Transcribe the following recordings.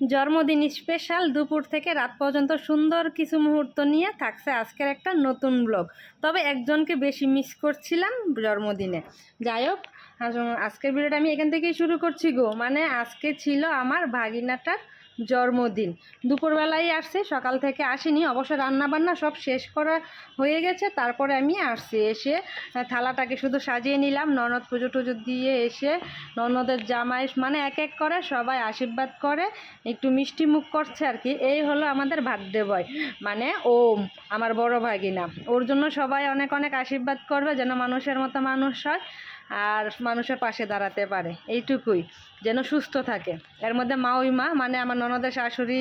জন্মদিন স্পেশাল দুপুর থেকে রাত পর্যন্ত সুন্দর কিছু মুহূর্ত নিয়ে থাকছে আজকের একটা নতুন ব্লগ তবে একজনকে বেশি মিস করছিলাম জন্মদিনে। যাই হোক আজকের ভিডিওটা আমি এখান থেকেই শুরু করছি গো। মানে আজকে ছিল আমার ভাগিনাটার জন্মদিন। দুপুরবেলায় আসছে, সকাল থেকে আসিনি, অবশ্য রান্না বান্না সব শেষ করা হয়ে গেছে, তারপরে আমি আসছি এসে থালাটাকে শুধু সাজিয়ে নিলাম, ননদ পুজো টুজো দিয়ে এসে, ননদের জামাই মানে এক এক করে সবাই আশীর্বাদ করে, একটু মিষ্টি মুখ করছে আর কি, এই হলো আমাদের বার্থডে বয় মানে ওম আমার বড় ভাগিনা, ওর জন্য সবাই অনেক অনেক আশীর্বাদ করবে, যেন মানুষের মতো মানুষ হয়। আর মানুষের পাশে দাঁড়াতে পারে, এইটুকুই, যেন সুস্থ থাকে। এর মধ্যে মা ওই মা মানে আমার ননদের শাশুড়ি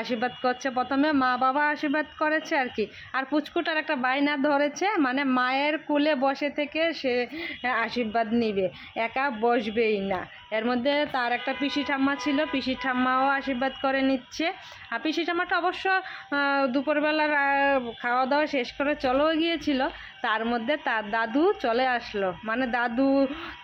আশীর্বাদ করছে প্রথমে, মা বাবা আশীর্বাদ করেছে আর কি। আর পুচকুটার একটা বাইনা ধরেছে মানে মায়ের কুলে বসে থেকে সে আশীর্বাদ নিবে, একা বসবেই না। এর মধ্যে তার একটা পিসি ঠাম্মা ছিল পিসি ঠাম্মাও আশীর্বাদ করে নিচ্ছে। আর পিসি ঠাম্মাটা অবশ্য দুপুরবেলার খাওয়া দাওয়া শেষ করে চলেও গিয়েছিল। তার মধ্যে তার দাদু চলে আসলো। মানে দাদু,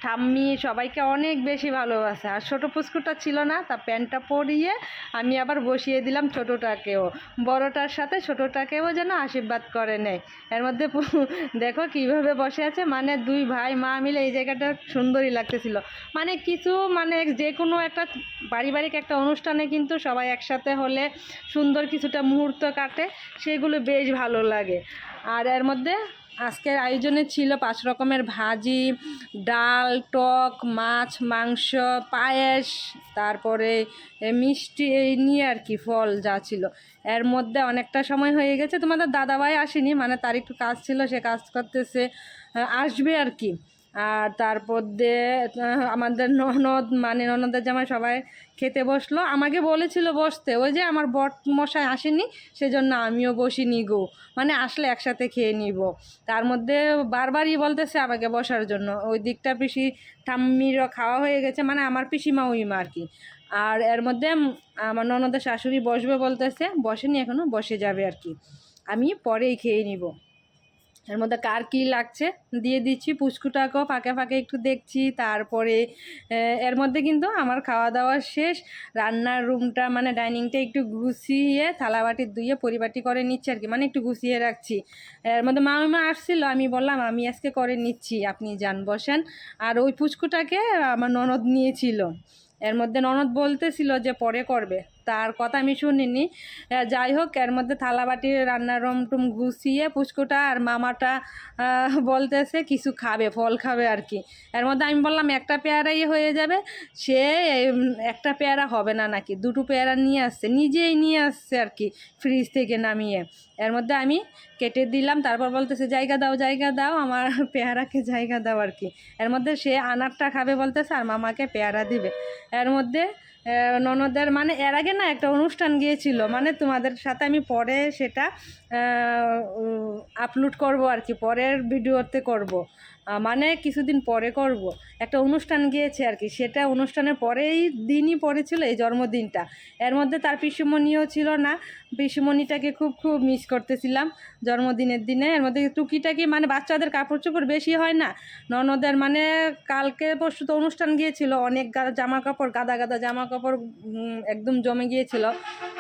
ঠাম্মি সবাইকে অনেক বেশি ভালোবাসে। আর ছোটো পুস্কুটা ছিল না তা প্যান্টটা পরিয়ে আমি আবার বসিয়ে দিলাম ছোটোটাকেও। বড়টার সাথে ছোটোটাকেও যেন আশীর্বাদ করে নেয়। এর মধ্যে দেখো কীভাবে বসে আছে। মানে দুই ভাই, মা মিলে এই জায়গাটা সুন্দরই লাগতেছিল। মানে কিছু মানে যে কোনো একটা পারিবারিক একটা অনুষ্ঠানে কিন্তু সবাই একসাথে হলে সুন্দর কিছুটা মুহূর্ত কাটে, সেগুলো বেশ ভালো লাগে। আর এর মধ্যে আজকের আয়োজনে ছিল পাঁচ রকমের ভাজি, ডাল, টক, মাছ, মাংস, পায়েস, তারপরে মিষ্টি, এই নিয়ে আর কি ফল যা ছিল। এর মধ্যে অনেকটা সময় হয়ে গেছে, তোমাদের দাদাভাই আসেনি মানে তার একটু কাজ ছিল, সে কাজ করতেছে আসবে আর কি। আর তারপর দিয়ে আমাদের ননদ মানে ননদের জামাই সবাই খেতে বসল। আমাকে বলেছিল বসতে, ওই যে আমার বট মশাই আসেনি, সেজন্য আমিও বসিনি গো। মানে আসলে একসাথে খেয়ে নিব। তার মধ্যে বারবারই বলতেছে আমাকে বসার জন্য। ওই দিকটা পিসি ঠাম্মিরও খাওয়া হয়ে গেছে মানে আমার পিসিমা উইমা আর কি। আর এর মধ্যে আমার ননদের শাশুড়ি বসবে বলতেছে, বসেনি এখনও বসে যাবে আর কি। আমি পরেই খেয়ে নিব। এর মধ্যে কার কী লাগছে? দিয়ে দিচ্ছি, পুচকুটাকেও ফাঁকে ফাঁকে একটু দেখছি, তারপরে এর মধ্যে কিন্তু আমার খাওয়া দাওয়া শেষ। রান্নার রুমটা মানে ডাইনিংটা একটু গুছিয়ে, থালাবাটি ধুয়ে পরিবাটি করে নিচ্ছি আর কি মানে একটু গুছিয়ে রাখছি। এর মধ্যে মামিমা আসছিল, আমি বললাম, আমি আজকে করে নিচ্ছি, আপনি যান, বসেন। আর ওই পুচকুটাকে আমার ননদ নিয়েছিল। এর মধ্যে ননদ বলতেছিল যে পরে করবে। তার কথা আমি শুনিনি। যাই হোক, এর মধ্যে থালাবাটি রান্নার রুম টুম গুছিয়ে পুচকুটা আর মামাটা বলতেছে কিছু খাবে, ফল খাবে আর কি। এর মধ্যে আমি বললাম, একটা পেয়ারাই হয়ে যাবে। সে একটা পেয়ারা হবে না নাকি? দুটো পেয়ারা নিয়ে আসছে, নিজেই নিয়ে আসছে আর কি, ফ্রিজ থেকে নামিয়ে। এর মধ্যে আমি কেটে দিলাম, তারপর বলতেছে, জায়গা দাও জায়গা দাও, আমার পেয়ারাকে জায়গা দাও আর কি। এর মধ্যে সে আনারটা খাবে বলতেছে, আর মামাকে পেয়ারা দিবে। এর মধ্যে ননদের মানে এর আগে না একটা অনুষ্ঠান গিয়েছিল মানে তোমাদের সাথে আমি পরে সেটা আপলোড করব আর কি, পরের ভিডিওতে করব। মানে কিছুদিন পরে করব। একটা অনুষ্ঠান গিয়েছে আর কি। সেটা অনুষ্ঠানের পরেই দিনই পড়েছিল এই জন্মদিনটা। এর মধ্যে তার পিসুমণিও ছিল না। পিসুমণিটাকে খুব খুব মিস করতেছিলাম জন্মদিনের দিনে। এর মধ্যে টুকিটাকি মানে বাচ্চাদের কাপড় চোপড় বেশি হয় না। ননদের মানে কালকে পরশু তো অনুষ্ঠান গিয়েছিল। অনেক জামা কাপড় গাদা গাদা জামা কাপড় একদম জমে গিয়েছিল।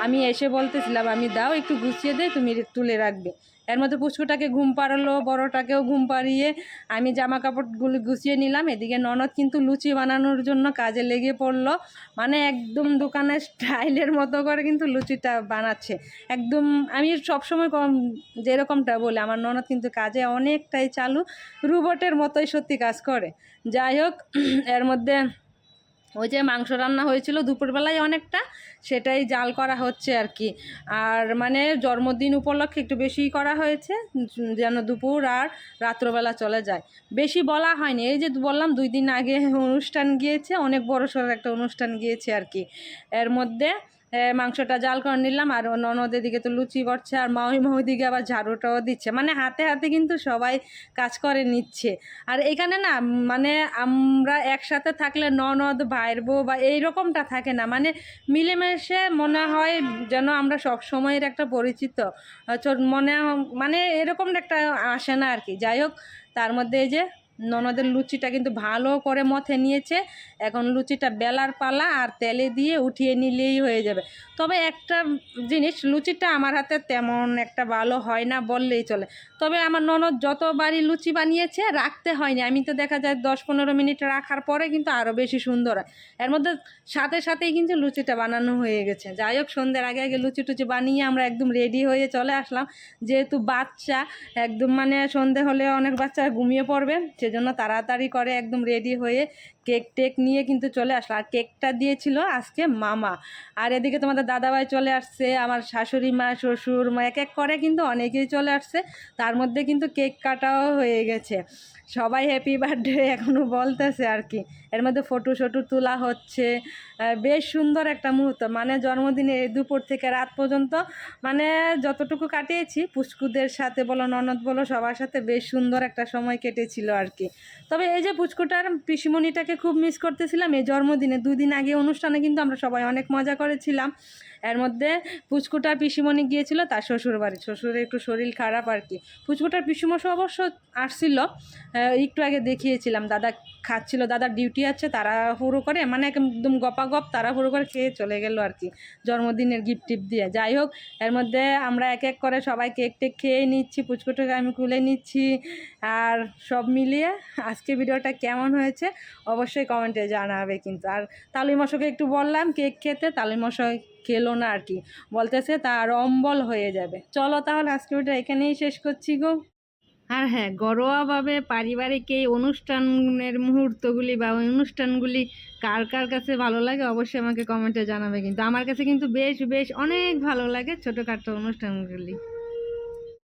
আমি এসে বলতেছিলাম, আমি দাও, একটু গুছিয়ে দে, তুমি তুলে রাখবে। এর মধ্যে পুচকুটাকে ঘুম পাড়ালো, বড়টাকেও ঘুম পাড়িয়ে আমি জামা কাপড়গুলো গুছিয়ে নিলাম। এদিকে ননদ কিন্তু লুচি বানানোর জন্য কাজে লেগে পড়ল। মানে একদম দোকানের স্টাইলের মতো করে কিন্তু লুচিটা বানাচ্ছে। একদম আমি সবসময় কম যেরকমটা বলি, আমার ননদ কিন্তু কাজে অনেকটাই চালু। রোবটের মতোই সত্যি কাজ করে। যাই হোক, এর মধ্যে ওই যে মাংস রান্না হয়েছিল দুপুরবেলায় অনেকটা, সেটাই জাল করা হচ্ছে আর কি। আর মানে জন্মদিন উপলক্ষে একটু বেশি করা হয়েছে, যেন দুপুর আর রাত্রবেলা চলে যায়। বেশি বলা হয়নি, এই যে বললাম দুই দিন আগে অনুষ্ঠান গিয়েছে, অনেক বড় সড়ো একটা অনুষ্ঠান গিয়েছে আর কি। এর মধ্যে মাংসটা জাল করে নিলাম আর ননদের দিকে তো লুচি করছে আর মাউই মাউই দিকে আবার ঝাড়ুটাও দিচ্ছে। মানে হাতে হাতে কিন্তু সবাই কাজ করে নিচ্ছে। আর এখানে না মানে আমরা একসাথে থাকলে ননদ, ভাইয়ের বউ বা এইরকমটা থাকে না। মানে মিলেমিশে মনে হয় যেন আমরা সব সময়ের একটা পরিচিত। মনে মানে এরকম একটা আসে না আর কি। যাই হোক, তার মধ্যে এই যে ননদের লুচিটা কিন্তু ভালো করে মথে নিয়েছে। এখন লুচিটা বেলার পালা আর তেলে দিয়ে উঠিয়ে নিলেই হয়ে যাবে। তবে একটা জিনিস, লুচিটা আমার হাতে তেমন একটা ভালো হয় না বললেই চলে। তবে আমার ননদ যতবারই লুচি বানিয়েছে, রাখতে হয়নি। আমি তো দেখা যায় দশ পনেরো মিনিট রাখার পরে কিন্তু আরও বেশি সুন্দর হয়। এর মধ্যে সাথে সাথেই কিন্তু লুচিটা বানানো হয়ে গেছে। যাই হোক, সন্ধ্যের আগে আগে লুচি টুচি বানিয়ে আমরা একদম রেডি হয়ে চলে আসলাম। যেহেতু বাচ্চা, একদম মানে সন্ধে হলে অনেক বাচ্চা ঘুমিয়ে পড়বে সেজন্য তাড়াতাড়ি করে একদম রেডি হয়ে কেক টেক নিয়ে কিন্তু চলে আসলো। আর কেকটা দিয়েছিল আজকে মামা। আর এদিকে তোমাদের দাদাভাই চলে আসছে, আমার শাশুড়ি মা, শ্বশুর মা, এক এক করে কিন্তু অনেকেই চলে আসছে। তার মধ্যে কিন্তু কেক কাটাও হয়ে গেছে। সবাই হ্যাপি বার্থডে এখনও বলতেছে আর কি। এর মধ্যে ফটো শটো তোলা হচ্ছে। বেশ সুন্দর একটা মুহূর্ত। মানে জন্মদিনে দুপুর থেকে রাত পর্যন্ত মানে যতটুকু কাটিয়েছি, পুষ্কুদের সাথে বলো, ননদ বলো, সবার সাথে বেশ সুন্দর একটা সময় কেটেছিল আর কি। তবে এই যে পুচকুটার পিসিমণিটাকে খুব মিস করতেছিলাম, এই জন্মদিনে। দুদিন আগে অনুষ্ঠানে কিন্তু আমরা সবাই অনেক মজা করেছিলাম। এর মধ্যে পুচকুটার পিসিমণি গিয়েছিল, তার শ্বশুর বাড়ি শ্বশুরের একটু শরীর খারাপ আর কি পুচকুটার পিসিমশো অবশ্য আসছিল একটু আগে দেখিয়েছিলাম। দাদা খাচ্ছিল, দাদার ডিউটি আছে তারা হুড়ো করে মানে একদম গপাগপ তারা হুড়ো করে খেয়ে চলে গেল আর কি জন্মদিনের গিফট টিপ দিয়ে। যাই হোক, এর মধ্যে আমরা এক এক করে সবাই কেক টেক খেয়ে নিচ্ছি, পুচকুটাকে আমি খুলে নিচ্ছি, আর সব মিলিয়ে আজকে ভিডিওটা কেমন হয়েছে অবশ্যই কমেন্টে জানাবে কিন্তু। আর তালুই মশাকে একটু বললাম, কেক খেতে তালুই মশাই খেলো না আর কি। বলতেছে তার অম্বল হয়ে যাবে। চলো তাহলে আজকে ভিডিও এখানেই শেষ করছি গো। আর হ্যাঁ ঘরোয়াভাবে পারিবারিক এই অনুষ্ঠানের মুহূর্তগুলি বা অনুষ্ঠানগুলি কার কার কাছে ভালো লাগে অবশ্যই আমাকে কমেন্টে জানাবে কিন্তু। আমার কাছে কিন্তু বেশ বেশ অনেক ভালো লাগে ছোটোখাটো অনুষ্ঠানগুলি।